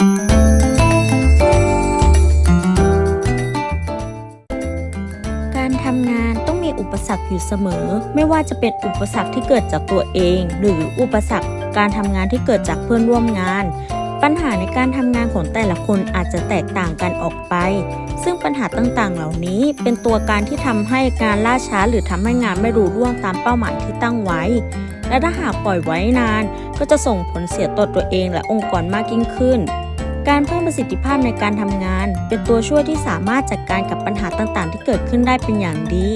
การทำงานต้องมีอุปสรรคอยู่เสมอ ไม่ว่าจะเป็นอุปสรรคที่เกิดจากตัวเอง หรืออุปสรรคการทำงานที่เกิดจากเพื่อนร่วมงาน ปัญหาในการทำงานของแต่ละคนอาจจะแตกต่างกันออกไป ซึ่งปัญหาต่างๆ เหล่านี้เป็นตัวการที่ทำให้การล่าช้าหรือทำให้งานไม่รุ่ร่วงตามเป้าหมายที่ตั้งไว้ และถ้าหากปล่อยไว้นาน ก็จะส่งผลเสียต่อตัวเองและองค์กรมากยิ่งขึ้น การเพิ่มประสิทธิภาพในการทำงาน เป็นตัวช่วยที่สามารถจัดการกับปัญหาต่างๆ ที่เกิดขึ้นได้เป็นอย่างดี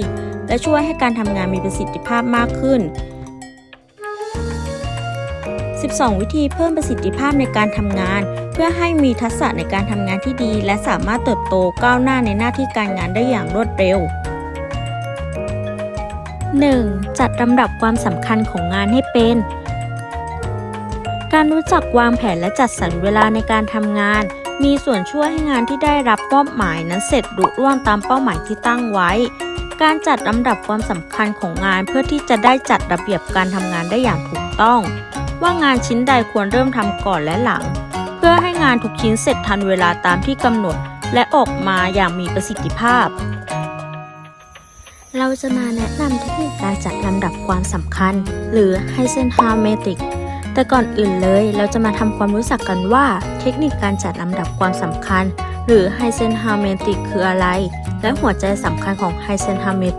และช่วยให้การทำงานมีประสิทธิภาพมากขึ้น 12 วิธีเพิ่มประสิทธิภาพในการทำงาน เพื่อให้มีทักษะในการทำงานที่ดี และสามารถเติบโตก้าวหน้าในหน้าที่การงานได้อย่างรวดเร็ว 1. จัดลำดับความสำคัญของงานให้เป็น การรู้จักวางแผนและจัดสรรเวลาในการทำงาน มีส่วนช่วยให้งานที่ได้รับมอบหมายนั้นเสร็จรุ่ร่วงตามเป้าหมายที่ตั้งไว้ การจัดลำดับความสำคัญของงานเพื่อที่จะได้จัดระเบียบการทำงานได้อย่างถูกต้อง ว่างานชิ้นใดควรเริ่มทำก่อนและหลัง เพื่อให้งานทุกชิ้นเสร็จทันเวลาตามที่กำหนด และออกมาอย่างมีประสิทธิภาพ เราจะมาแนะนำเทคนิคการจัดลำดับความสำคัญ หรือ Eisenhower แต่ก่อนอื่นเลยเราจะมาทำความรู้จักกันว่า เทคนิคการจัดลำดับความสำคัญ หรือ Eisenhower คืออะไร และหัวใจสำคัญของ Eisenhower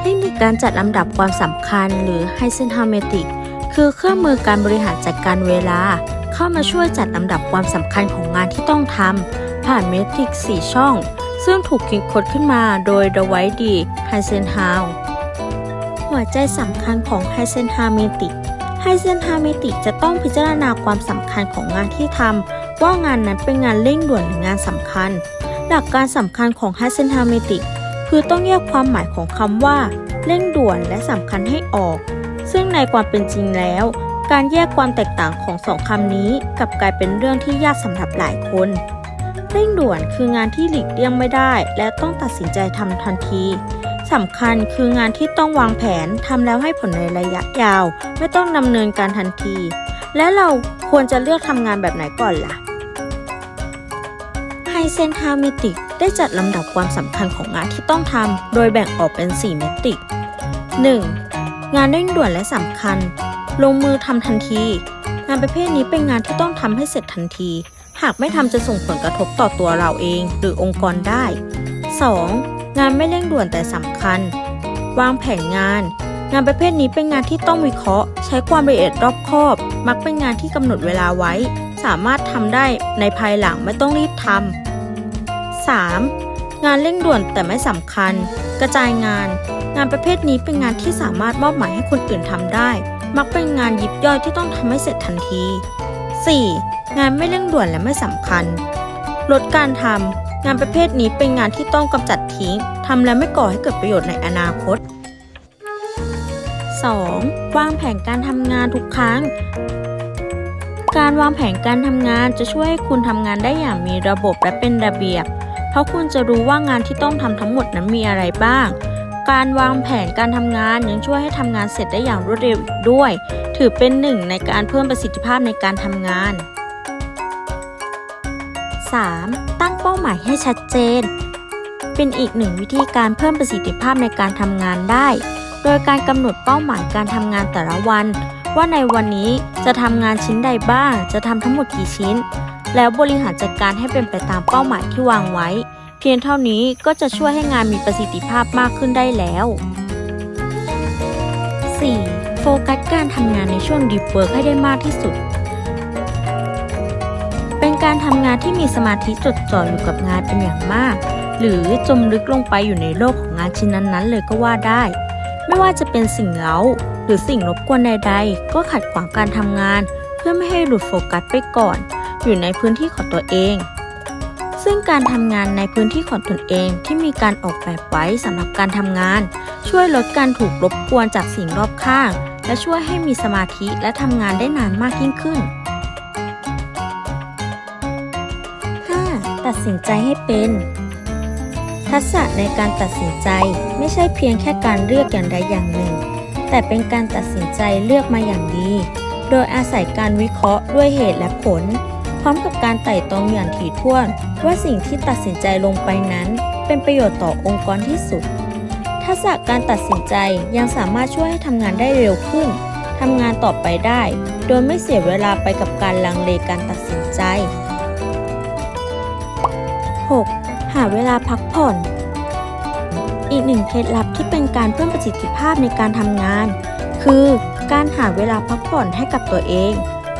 เทคนิคการจัดลำดับความสำคัญ หรือ Eisenhower คือเครื่องมือการบริหารจัดการเวลา เข้ามาช่วยจัดลำดับความสำคัญของงานที่ต้องทำผ่านเมทริก4ช่อง ซึ่งถูกคิดค้นขึ้นมาโดย The White D. Eisenhower หัวใจสำคัญของ Eisenhower ไฮเซนฮามิติจะต้องพิจารณาความสำคัญของงานที่ทำว่างานนั้นเป็นงานเร่งด่วนหรืองานสำคัญ หลักการสำคัญของไฮเซนฮามิติคือต้องแยกความหมายของคำว่า เร่งด่วนและสำคัญให้ออก ซึ่งในความเป็นจริงแล้ว การแยกความแตกต่างของสองคำนี้กลับกลายเป็นเรื่องที่ยากสำหรับหลายคนเร่งด่วนคืองานที่หลีกเลี่ยงไม่ได้ และต้องตัดสินใจทำทันที สำคัญคืองานที่ต้องวางแผนทำแล้วให้ผลในระยะยาว ไม่ต้องดำเนินการทันที และเราควรจะเลือกทำงานแบบไหนก่อนล่ะไฮเซนฮามิติกได้จัดลำดับความสำคัญของงานที่ต้องทำโดยแบ่งออกเป็น 4 เมติก 1. งานเร่งด่วนและสำคัญ ลงมือทำทันที งานประเภทนี้เป็นงานที่ต้องทำให้เสร็จทันที หากไม่ทำจะส่งผลกระทบต่อตัวเราเอง หรือองค์กรได้ 2. งานไม่เร่งด่วนแต่สำคัญ วางแผนงาน งานประเภทนี้เป็นงานที่ต้องวิเคราะห์ ใช้ความละเอียดรอบคอบ มักเป็นงานที่กำหนดเวลาไว้ สามารถทำได้ในภายหลังไม่ต้องรีบทำ 3. งานเร่งด่วนแต่ไม่สำคัญ กระจายงาน งานประเภทนี้เป็นงานที่สามารถมอบหมายให้คนอื่นทำได้ มักเป็นงานยิบย่อยที่ต้องทำให้เสร็จทันที 4. งานไม่เร่งด่วนและไม่สำคัญ ลดการทำ งานประเภทนี้เป็นงานที่ต้องกำจัดทิ้งทำแล้วไม่ก่อให้เกิดประโยชน์ในอนาคต 2. วางแผนการทำงานทุกครั้ง การวางแผนการทำงานจะช่วยให้คุณทำงานได้อย่างมีระบบและเป็นระเบียบ เพราะคุณจะรู้ว่างานที่ต้องทำทั้งหมดนั้นมีอะไรบ้าง การวางแผนการทำงานยังช่วยให้ทำงานเสร็จได้อย่างรวดเร็วอีกด้วย ถือเป็นหนึ่งในการเพิ่มประสิทธิภาพในการทำงาน 3. ตั้งเป้าหมายให้ชัดเจน เป็นอีกหนึ่งวิธีการเพิ่มประสิทธิภาพในการทำงานได้ โดยการกำหนดเป้าหมายการทำงานแต่ละวัน ว่าในวันนี้จะทำงานชิ้นใดบ้าง จะทำทั้งหมดกี่ชิ้น แล้วบริหารจัดการให้เป็นไปตามเป้าหมายที่วางไว้ เพียงเท่านี้ก็จะช่วยให้งานมีประสิทธิภาพมากขึ้นได้แล้ว 4. โฟกัสการทำงานในช่วง Deep Work ให้ได้มากที่สุด ทำงานที่มีสมาธิจดจ่ออยู่กับงานเป็นอย่างมาก หรือจมลึกลงไปอยู่ในโลกของงานชิ้นนั้นๆ เลยก็ว่าได้ ไม่ว่าจะเป็นสิ่งเล้า หรือสิ่งรบกวนใดๆ ก็ขัดขวางการทำงาน เพื่อไม่ให้หลุดโฟกัสไปก่อน อยู่ในพื้นที่ของตัวเอง ซึ่งการทำงานในพื้นที่ของตนเองที่มีการออกแบบไว้สำหรับการทำงาน ช่วยลดการถูกรบกวนจากสิ่งรอบข้าง และช่วยให้มีสมาธิและทำงานได้นานมากยิ่งขึ้น ตัดสินใจให้เป็น ทักษะในการตัดสินใจไม่ใช่เพียงแค่การเลือกอย่างใดอย่างหนึ่ง แต่เป็นการตัดสินใจเลือกมาอย่างดี โดยอาศัยการวิเคราะห์ด้วยเหตุและผล พร้อมกับการไต่ตรองอย่างถี่ถ้วน ว่าสิ่งที่ตัดสินใจลงไปนั้น เป็นประโยชน์ต่อองค์กรที่สุด ทักษะการตัดสินใจยังสามารถช่วยให้ทำงานได้เร็วขึ้นทำงานต่อไปได้ โดยไม่เสียเวลาไปกับการลังเลการตัดสินใจ 6. หาเวลาพักผ่อน อีกหนึ่งเคล็ดลับที่เป็นการเพิ่มประสิทธิภาพในการทำงาน คือการหาเวลาพักผ่อนให้กับตัวเอง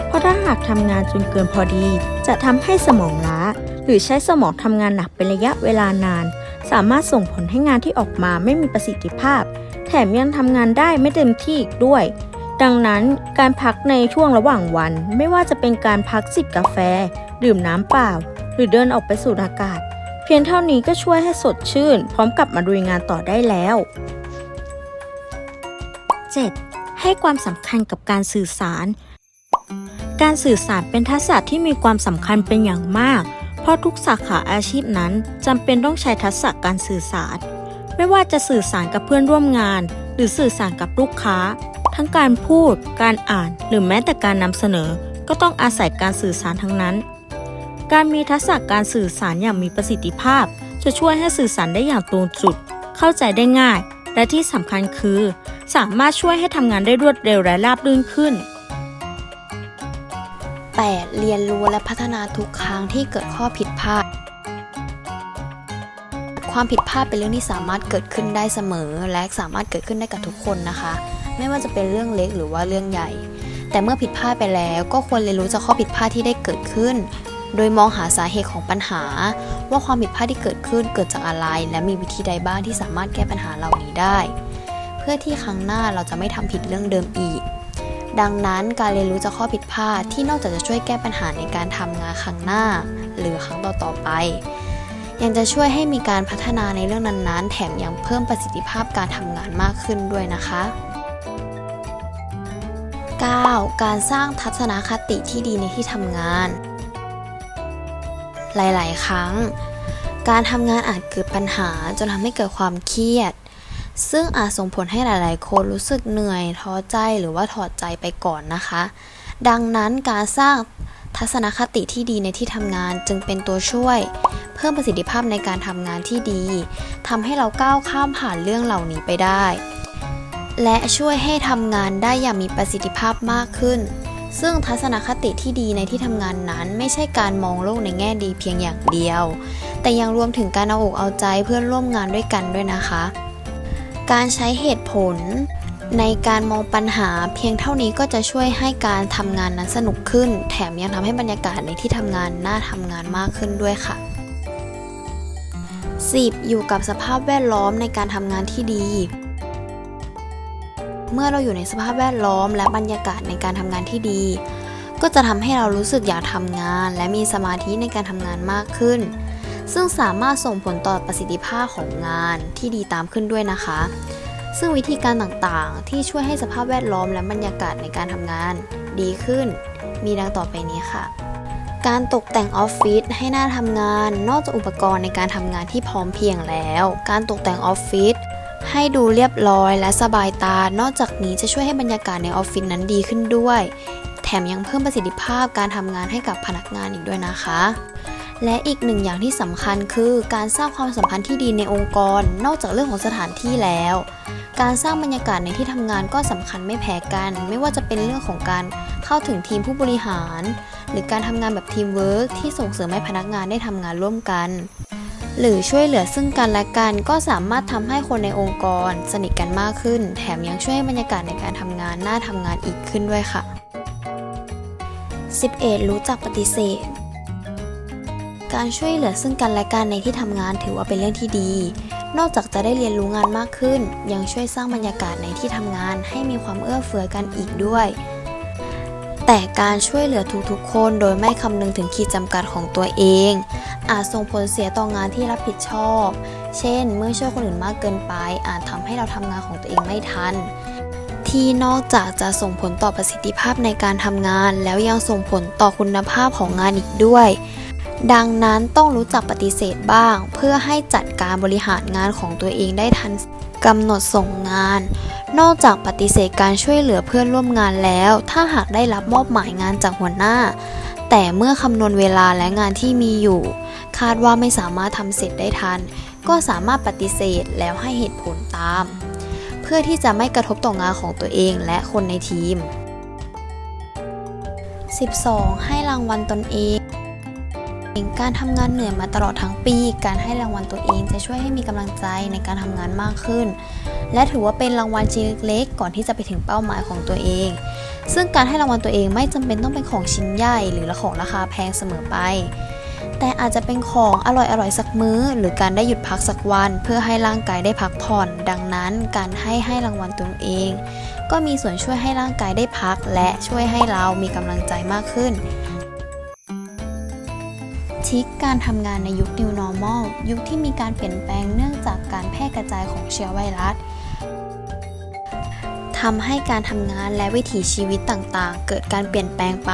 เพราะถ้าหากทำงานจนเกินพอดี จะทำให้สมองล้า หรือใช้สมองทำงานหนักเป็นระยะเวลานาน สามารถส่งผลให้งานที่ออกมาไม่มีประสิทธิภาพ แถมยังทำงานได้ไม่เต็มที่อีกด้วย ดังนั้นการพักในช่วงระหว่างวัน ไม่ว่าจะเป็นการพักจิบกาแฟ ดื่มน้ำเปล่า หรือเดินออกไปสูดอากาศ เพียงเท่านี้ก็ช่วยให้สดชื่น พร้อมกลับมาดุยงานต่อได้แล้ว 7. ให้ความสำคัญกับการสื่อสาร การสื่อสารเป็นทักษะที่มีความสำคัญเป็นอย่างมาก เพราะทุกสาขาอาชีพนั้นจำเป็นต้องใช้ทักษะการสื่อสาร ไม่ว่าจะสื่อสารกับเพื่อนร่วมงาน หรือสื่อสารกับลูกค้า ทั้งการพูด การอ่าน หรือแม้แต่การนำเสนอ ก็ต้องอาศัยการสื่อสารทั้งนั้น การมีทักษะการสื่อสารอย่างมีประสิทธิภาพ จะช่วยให้สื่อสารได้อย่างตรงจุด เข้าใจได้ง่าย และที่สำคัญคือ สามารถช่วยให้ทำงานได้รวดเร็วและราบรื่นขึ้น 8. เรียนรู้และพัฒนาทุกครั้งที่เกิดข้อผิดพลาด ความผิดพลาดเป็นเรื่องที่สามารถเกิดขึ้นได้เสมอ และสามารถเกิดขึ้นได้กับทุกคนนะคะ ไม่ว่าจะเป็นเรื่องเล็กหรือว่าเรื่องใหญ่ แต่เมื่อผิดพลาดไปแล้ว ก็ควรเรียนรู้จากข้อผิดพลาดที่ได้เกิดขึ้น โดยมองหาสาเหตุของปัญหา ว่าความผิดพลาดที่เกิดขึ้นเกิดจากอะไร และมีวิธีใดบ้างที่สามารถแก้ปัญหาเหล่านี้ได้ เพื่อที่ครั้งหน้าเราจะไม่ทำผิดเรื่องเดิมอีก ดังนั้นการเรียนรู้จากข้อผิดพลาดที่นอกจากจะช่วยแก้ปัญหาในการทำงานครั้งหน้า หรือครั้งต่อๆไป ยังจะช่วยให้มีการพัฒนาในเรื่องนั้นๆ แถมยังเพิ่มประสิทธิภาพการทำงานมากขึ้นด้วยนะคะ 9. การสร้างทัศนคติที่ดีในที่ทำงาน หลาย ๆ ครั้ง การทำงานอาจเกิดปัญหาจนทำให้เกิดความเครียด ซึ่งอาจส่งผลให้หลาย ๆ คนรู้สึกเหนื่อยท้อใจหรือว่าถอดใจไปก่อนนะคะ ดังนั้นการสร้างทัศนคติที่ดีในที่ทำงานจึงเป็นตัวช่วย เพิ่มประสิทธิภาพในการทำงานที่ดีทำให้เราก้าวข้ามผ่านเรื่องเหล่านี้ไปได้ และช่วยให้ทำงานได้อย่างมีประสิทธิภาพมากขึ้น ซึ่งทัศนคติที่ดีในที่ทำงานนั้น ไม่ใช่การมองโลกในแง่ดีเพียงอย่างเดียว แต่ยังรวมถึงการเอาอกเอาใจเพื่อนร่วมงานด้วยกันด้วยนะคะ การใช้เหตุผล ในการมองปัญหาเพียงเท่านี้ก็จะช่วยให้การทำงานนั้นสนุกขึ้น แถมยังทำให้บรรยากาศในที่ทำงานน่าทำงานมากขึ้นด้วยค่ะ 10. อยู่กับสภาพแวดล้อมในการทำงานที่ดี เมื่อเราอยู่ในสภาพแวดล้อม และบรรยากาศในการทำงานที่ดี ก็จะทำให้เรารู้สึกอยากทำงาน และมีสมาธิในการทำงานมากขึ้น ซึ่งสามารถส่งผลต่อประสิทธิภาพของงานที่ดีตามขึ้นด้วยนะคะ ซึ่งวิธีการต่างๆ ที่ช่วยให้สภาพแวดล้อมและบรรยากาศในการทำงาน ดีขึ้น มีดังต่อไปนี้ค่ะการตกแต่งออฟฟิศให้น่าทำงาน นอกจากอุปกรณ์ในการทำงานที่พร้อมเพียงแล้ว การตกแต่งออฟฟิศ ให้ดูเรียบร้อยและสบายตา นอกจากนี้จะช่วยให้บรรยากาศในออฟฟิศนั้นดีขึ้นด้วย แถมยังเพิ่มประสิทธิภาพการทำงานให้กับพนักงานอีกด้วยนะคะ และอีกหนึ่งอย่างที่สำคัญคือการสร้างความสัมพันธ์ที่ดีในองค์กร นอกจากเรื่องของสถานที่แล้ว การสร้างบรรยากาศในที่ทำงานก็สำคัญไม่แพ้กัน ไม่ว่าจะเป็นเรื่องของการเข้าถึงทีมผู้บริหาร หรือการทำงานแบบทีมเวิร์กที่ส่งเสริมให้พนักงานได้ทำงานร่วมกัน หรือช่วยเหลือซึ่งกันและกันก็สามารถทำให้คนในองค์กร สนิทกันมากขึ้น แถมยังช่วยให้บรรยากาศในการทำงานน่าทำงานอีกขึ้นด้วยค่ะ 11. รู้จักปฏิเสธ การช่วยเหลือซึ่งกันและกันในที่ทำงานถือว่าเป็นเรื่องที่ดี นอกจากจะได้เรียนรู้งานมากขึ้น ยังช่วยสร้างบรรยากาศในที่ทำงานให้มีความเอื้อเฟื้อกันอีกด้วย แต่การช่วยเหลือทุกๆคนโดยไม่คำนึงถึงขีดจำกัดของตัวเอง อาจส่งผลเสียต่องานที่รับผิดชอบ เช่น เมื่อช่วยคนอื่นมากเกินไป อาจทำให้เราทำงานของตัวเองไม่ทัน ที่นอกจากจะส่งผลต่อประสิทธิภาพในการทำงาน แล้วยังส่งผลต่อคุณภาพของงานอีกด้วย ดังนั้นต้องรู้จักปฏิเสธบ้าง เพื่อให้จัดการบริหารงานของตัวเองได้ทันกำหนดส่งงาน นอกจากปฏิเสธการช่วยเหลือเพื่อนร่วมงานแล้ว ถ้าหากได้รับมอบหมายงานจากหัวหน้า แต่เมื่อคำนวณเวลาและงานที่มีอยู่ คาดว่าไม่สามารถทำเสร็จได้ทัน ก็สามารถปฏิเสธแล้วให้เหตุผลตาม เพื่อที่จะไม่กระทบต่องานของตัวเองและคนในทีม 12. ให้รางวัลตนเองการทำงานเหนื่อยมาตลอดทั้งปี การให้รางวัลตัวเองจะช่วยให้มีกำลังใจในการทำงานมากขึ้น และถือว่าเป็นรางวัลชิ้นเล็กๆ ก่อนที่จะไปถึงเป้าหมายของตัวเอง ซึ่งการให้รางวัลตัวเองไม่จำเป็นต้องเป็นของชิ้นใหญ่ หรือของราคาแพงเสมอไป แต่อาจจะเป็นของอร่อยๆสักมื้อ หรือการได้หยุดพักสักวัน เพื่อให้ร่างกายได้พักผ่อน ดังนั้นการให้ให้รางวัลตัวเอง ก็มีส่วนช่วยให้ร่างกายได้พัก และช่วยให้เรามีกำลังใจมากขึ้นทิกการทำงานในยุค New Normal ยุคที่มีการเปลี่ยนแปลงเนื่องจากการแพร่กระจายของเชื้อไวรัส ทำให้การทำงานและวิถีชีวิตต่างๆ เกิดการเปลี่ยนแปลงไป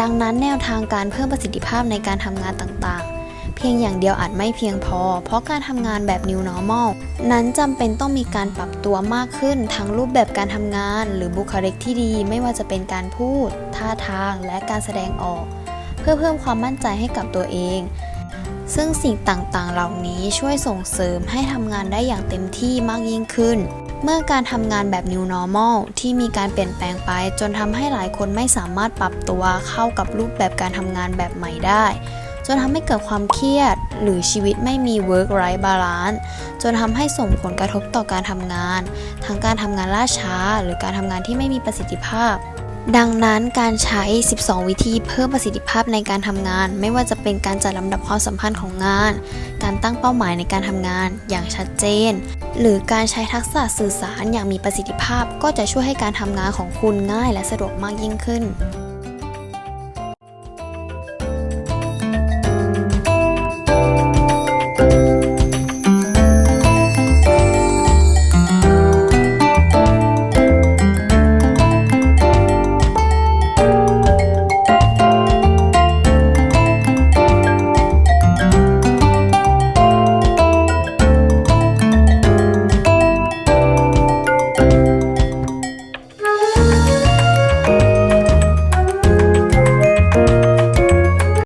ดังนั้นแนวทางการเพิ่มประสิทธิภาพในการทำงานต่างๆ เพียงอย่างเดียวอาจไม่เพียงพอ เพราะการทำงานแบบ New Normal นั้นจำเป็นต้องมีการปรับตัวมากขึ้น ทั้งรูปแบบการทำงาน หรือบุคลิกที่ดีไม่ว่าจะเป็นการพูด ท่าทาง และการแสดงออก เพื่อเพิ่มความมั่นใจให้กับตัวเอง ซึ่งสิ่งต่างๆ เหล่านี้ช่วยส่งเสริมให้ทำงานได้อย่างเต็มที่มากยิ่งขึ้น เมื่อการทำงานแบบ New Normal ที่มีการเปลี่ยนแปลงไป จนทำให้หลายคนไม่สามารถปรับตัวเข้ากับรูปแบบการทำงานแบบใหม่ได้ จนทำให้เกิดความเครียด หรือชีวิตไม่มี work life balance จนทำให้ส่งผลกระทบต่อการทำงาน ทั้งการทำงานล่าช้า หรือการทำงานที่ไม่มีประสิทธิภาพ ดังนั้นการใช้ 12 วิธีเพิ่มประสิทธิภาพในการทำงาน ไม่ว่าจะเป็นการจัดลำดับความสัมพันธ์ของงาน การตั้งเป้าหมายในการทำงานอย่างชัดเจน หรือการใช้ทักษะสื่อสารอย่างมีประสิทธิภาพ ก็จะช่วยให้การทำงานของคุณง่ายและสะดวกมากยิ่งขึ้น